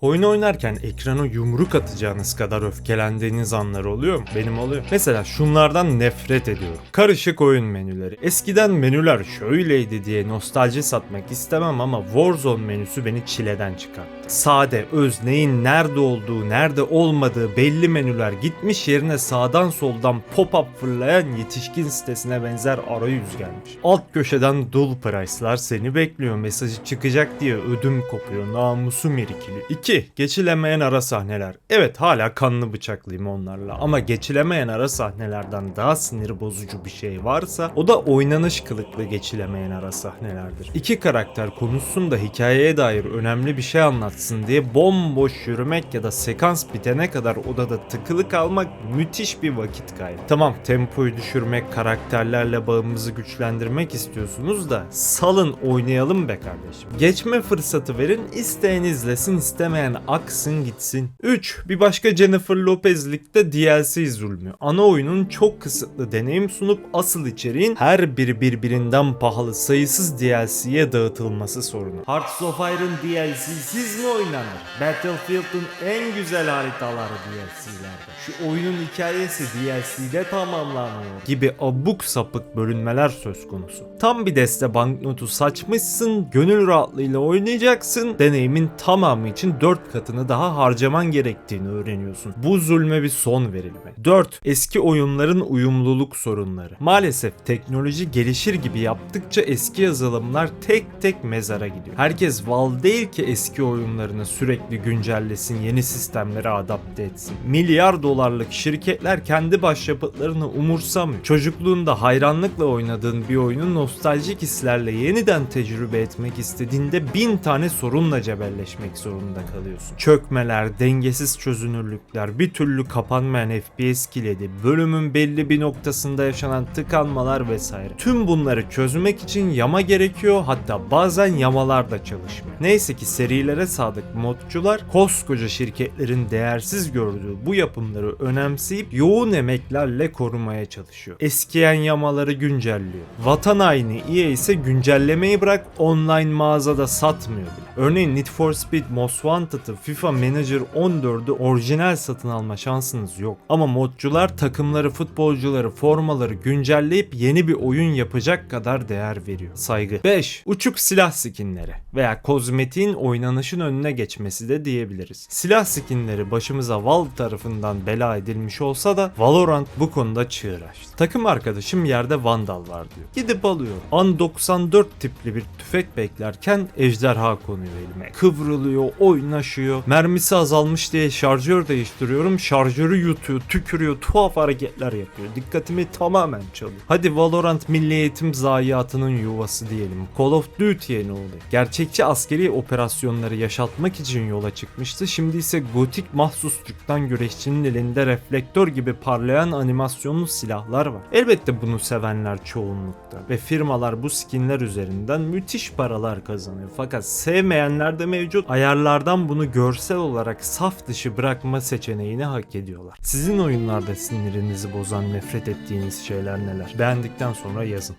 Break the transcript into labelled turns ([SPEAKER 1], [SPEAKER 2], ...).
[SPEAKER 1] Oyun oynarken ekrana yumruk atacağınız kadar öfkelendiğiniz anlar oluyor mu? Benim oluyor. Mesela şunlardan nefret ediyorum. Karışık oyun menüleri. Eskiden menüler şöyleydi diye nostalji satmak istemem ama Warzone menüsü beni çileden çıkarttı. Sade, öz, neyin nerede olduğu, nerede olmadığı belli menüler gitmiş yerine sağdan soldan pop-up fırlayan yetişkin sitesine benzer arayüz gelmiş. Alt köşeden dul price'lar seni bekliyor mesajı çıkacak diye ödüm kopuyor namusum irkili. 2. Geçilemeyen ara sahneler. Evet hala kanlı bıçaklıyım onlarla ama geçilemeyen ara sahnelerden daha sinir bozucu bir şey varsa o da oynanış kılıklı geçilemeyen ara sahnelerdir. İki karakter konuşsun da hikayeye dair önemli bir şey anlatsın diye bomboş yürümek ya da sekans bitene kadar odada tıkılı kalmak müthiş bir vakit kaybı. Tamam tempoyu düşürmek, karakterlerle bağımızı güçlendirmek istiyorsunuz da salın oynayalım be kardeşim. Geçme fırsatı verin, isteyen izlesin, istemeyen aksın gitsin. 3. Bir başka Jennifer Lopez'likte DLC zulmü. Ana oyunun çok kısıtlı deneyim sunup asıl içeriğin her biri birbirinden pahalı sayısız DLC'ye dağıtılması sorunu. Hearts of Iron DLC'siz mi oynanır? Battlefield'ın en güzel haritaları DLC'lerde. Şu oyunun hikayesi DLC'de tamamlanıyor gibi abuk sapık bölünmeler söz konusu. Tam bir deste banknotu saçmışsın, gönül rahatlığıyla oynayacaksın, deneyimin tamamı için 4 katını daha harcaman gerektiğini öğreniyorsun. Bu zulme bir son verilme. 4. Eski oyunların uyumluluk sorunları. Maalesef teknoloji gelişir gibi yaptıkça eski yazılımlar tek tek mezara gidiyor. Herkes Valve değil ki eski oyunlarını sürekli güncellesin, yeni sistemlere adapte etsin. Milyar dolarlık şirketler kendi başyapıtlarını umursamıyor. Çocukluğunda hayranlıkla oynadığın bir oyunu nostaljik hislerle yeniden tecrübe etmek istediğinde bin tane sorunla cebelleşmek zorunda kalıyorsun. Çökmeler, dengesiz çözünürlükler, bir türlü kapanmayan FPS kilidi, bölümün belli bir noktasında yaşanan tıkanmalar vesaire. Tüm bunları çözmek için yama gerekiyor hatta bazen yamalar da çalışmıyor. Neyse ki serilere sadık modcular koskoca şirketlerin değersiz gördüğü bu yapımları önemseyip yoğun emeklerle korumaya çalışıyor. Eskiyen yamaları güncelliyor. Vatan haini EA ise güncellemeyi bırak online mağazada satmıyor bile. Örneğin Need for Speed Most Wanted'ı FIFA Manager 14'ü orijinal satın alma şansınız yok. Ama modcular takımları, futbolcuları, formaları güncelleyip yeni bir oyun yapacak kadar değer veriyor. Saygı. 5. Uçuk silah skinleri veya kozmetiğin oynanışın önüne geçmesi de diyebiliriz. Silah skinleri başımıza Valve tarafından bela edilmiş olsa da Valorant bu konuda çığır açtı. Takım arkadaşım yerde Vandal var diyor. Gidip alıyor. An 94 tipli bir tüfek beklerken ejderha konuyor elime. Kıvrılıyor, oynaşıyor. Mermisi azalmış diye şarjör değiştiriyorum. Şarjörü yutuyor, tükürüyor, tuhaf hareketler yapıyor. Dikkatimi tamamen çalıyor. Hadi Valorant milli eğitim zayiatının yuvası diyelim. Call of Duty'ye ne oluyor? Gerçekçi askeri operasyonları yaşatmak için yola çıkmıştı. Şimdi ise gotik mahsus Türk'ten güreşçinin elinde reflektör gibi parlayan animasyonlu silahlar var. Elbette bunu sevenler çoğunlukta ve firmalar bu skinler üzerinden müthiş paralar kazanıyor. Fakat sevmeyenler de mevcut. Ayarlardan bunu görsel olarak saf dışı bırakma seçeneğini hak ediyorlar. Sizin oyunlarda sinirinizi bozan, nefret ettiğiniz şeyler neler? Beğendikten sonra yazın.